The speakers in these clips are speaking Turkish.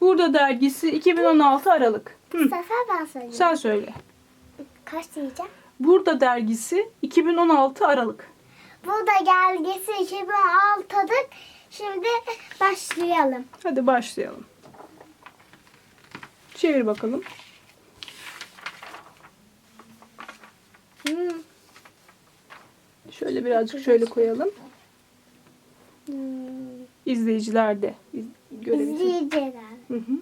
Burada dergisi 2016 Aralık. Bu sefer ben söyleyeyim. sen söyle. Kaç diyeceğim? Burada dergisi 2016 Aralık. Burada gelgesi 2006'dık. Şimdi başlayalım. Hadi başlayalım. Çevir bakalım. Hmm. Şöyle birazcık şöyle koyalım. Hmm. İzleyiciler de görebilsin. İzleyiciler. Hı hı.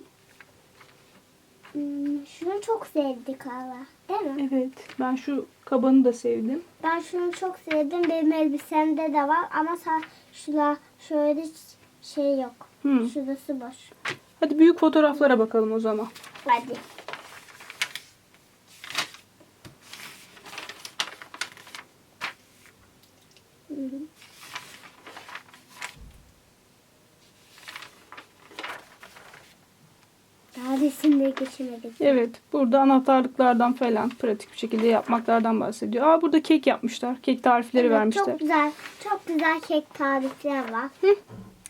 Hmm, şunu çok sevdik hala. Değil mi? Evet. Ben şu kabanı da sevdim. Ben şunu çok sevdim. Benim elbisemde de var ama sa- şuna şöyle şey yok. Hı. Şurası boş. Hadi büyük fotoğraflara bakalım o zaman. Hadi. Hı Daha resimleri geçemedik. Evet. Burada anahtarlıklardan falan pratik bir şekilde yapmaklardan bahsediyor. Aa burada kek yapmışlar. Kek tarifleri Evet, vermişler. Çok güzel, çok güzel kek tarifler var.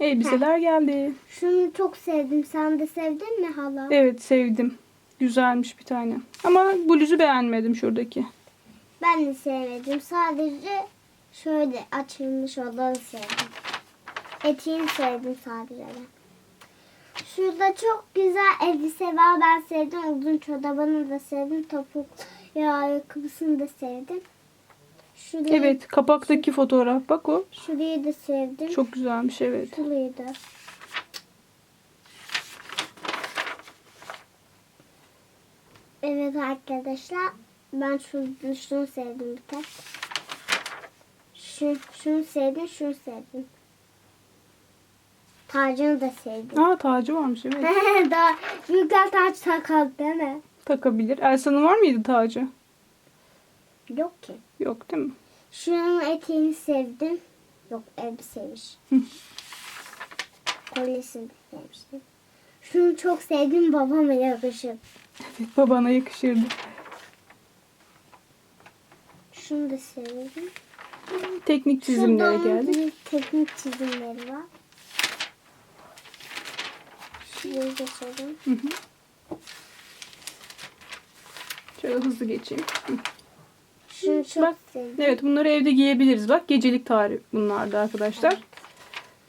Elbiseler geldi. Şunu çok sevdim. Sen de sevdin mi hala? Evet sevdim. Güzelmiş bir tane. Ama bluzu beğenmedim şuradaki. Ben de sevmedim. Sadece şöyle açılmış olanı sevdim. Eteğini sevdim sadece ben. Şurada çok güzel elbise var. Ben sevdim. Uzun çorabını da sevdim. Topuk ya ayakkabısını da sevdim. Şurayı, Evet kapaktaki fotoğraf bak o. Şurayı da sevdim. Çok güzelmiş evet. Şurayı da. Evet arkadaşlar. Ben şunu, şunu sevdim bir tek. Şu, şunu sevdim, şunu sevdim. Tacını da sevdim. Aa tacı varmış evet. Daha büyükler taç takalım değil mi? Takabilir. Elsa'nın var mıydı tacı? Yok ki. Yok değil mi? Şunun eteğini sevdim. Yok elbiseymiş. Kolyesini sevmiştim. Şunu çok sevdim babama yakışır. Evet babana yakışırdı. Şunu da sevdim. Teknik çizimlere Şurada onun geldik. teknik çizimleri var. Şuraya geçelim. Hı hı. Şöyle hızlı geçeyim. Hı. Şunu çok Bak, sevdim. Evet bunları evde giyebiliriz. Bak gecelik tarih bunlar da arkadaşlar.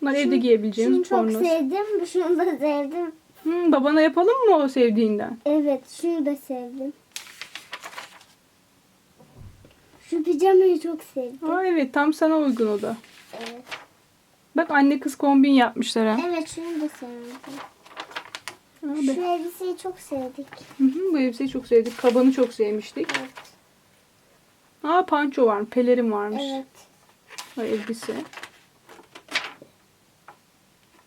Bunlar evde Şunu giyebileceğimiz çok sevdim. Şunu da sevdim. Hı, babana yapalım mı o sevdiğinden? Evet şunu da sevdim. Şu pijamayı çok sevdim. Aa evet tam sana uygun o da. Evet. Bak anne kız kombin yapmışlar ha. Evet şunu da sevdim. Ha, Şu elbiseyi çok sevdik. Hı hı, bu elbiseyi çok sevdik. Kabanı çok sevmiştik. Evet. Aa panço var, pelerin varmış. Evet. O elbise.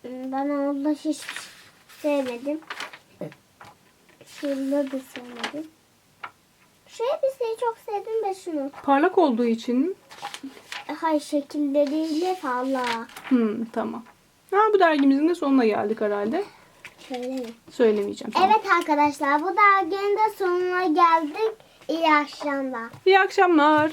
Ben onu hiç sevmedim. Şunu da sevmedim. Şu elbiseyi çok sevdim ve şunu. Parlak olduğu için mi? Hayır şekilleriyle falan. Hmm, tamam. Ha, bu dergimizin de sonuna geldik herhalde. Şöyle mi? Söylemeyeceğim. Tamam. Evet arkadaşlar bu derginin de sonuna geldik. İyi akşamlar. İyi akşamlar.